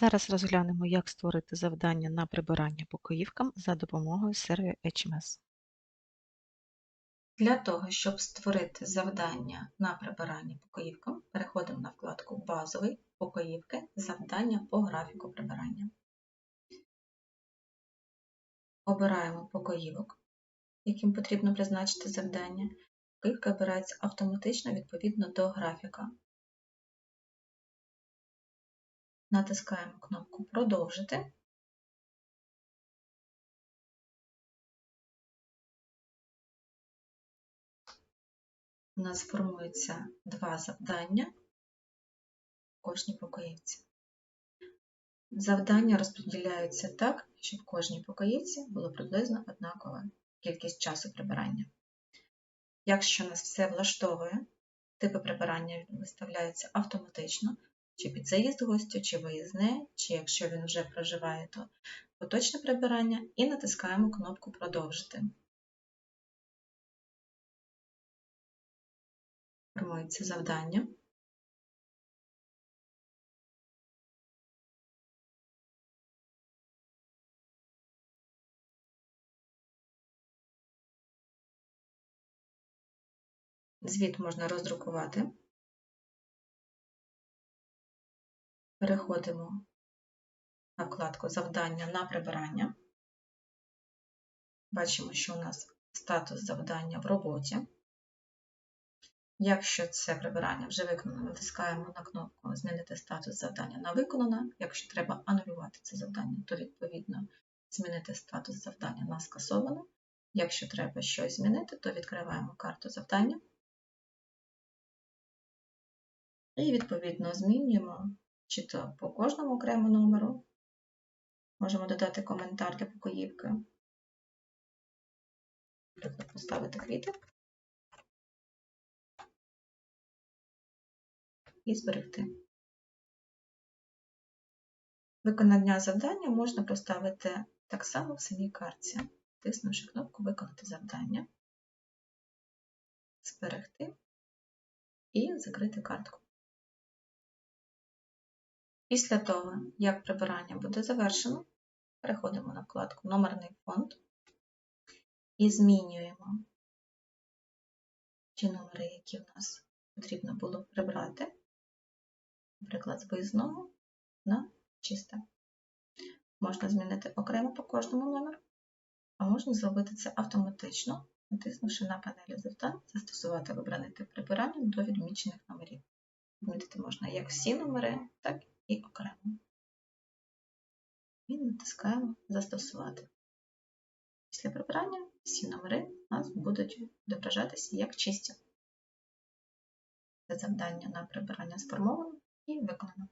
Зараз розглянемо, як створити завдання на прибирання покоївкам за допомогою серві HMS. Для того, щоб створити завдання на прибирання покоївкам, переходимо на вкладку Базовий покоївки завдання по графіку прибирання. Обираємо покоївок, яким потрібно призначити завдання. Покоївка обирається автоматично відповідно до графіка. Натискаємо кнопку Продовжити. У нас формується два завдання в кожній покоївці. Завдання розподіляються так, щоб в кожній покоївці було приблизно однакова кількість часу прибирання. Якщо нас все влаштовує, типи прибирання виставляються автоматично, чи під заїзд гостя, чи виїзне, чи якщо він вже проживає, то поточне прибирання, і натискаємо кнопку Продовжити. Формується завдання. Звіт можна роздрукувати. Переходимо на вкладку Завдання на прибирання. Бачимо, що у нас статус завдання в роботі. Якщо це прибирання вже виконано, натискаємо на кнопку Змінити статус завдання на виконано. Якщо треба анулювати це завдання, то відповідно змінити статус завдання на скасовано. Якщо треба щось змінити, то відкриваємо карту завдання і відповідно змінюємо чи то по кожному окрему номеру. Можемо додати коментар для покоївки. Наприклад, поставити квіти і зберегти. Виконання завдання можна поставити так само в самій картці, тиснувши кнопку Виконати завдання, зберегти і закрити картку. Після того, як прибирання буде завершено, переходимо на вкладку Номерний фонд і змінюємо ті номери, які в нас потрібно було прибрати, наприклад, з виїзного на чисте. Можна змінити окремо по кожному номеру, а можна зробити це автоматично, натиснувши на панелі завдань, застосувати вибраний тип прибирання до відмічених номерів. Відмітити можна як всі номери, так і окремо. І натискаємо Застосувати. Після прибирання всі номери у нас будуть відображатися як чисті. Це завдання на прибирання сформовано і виконано.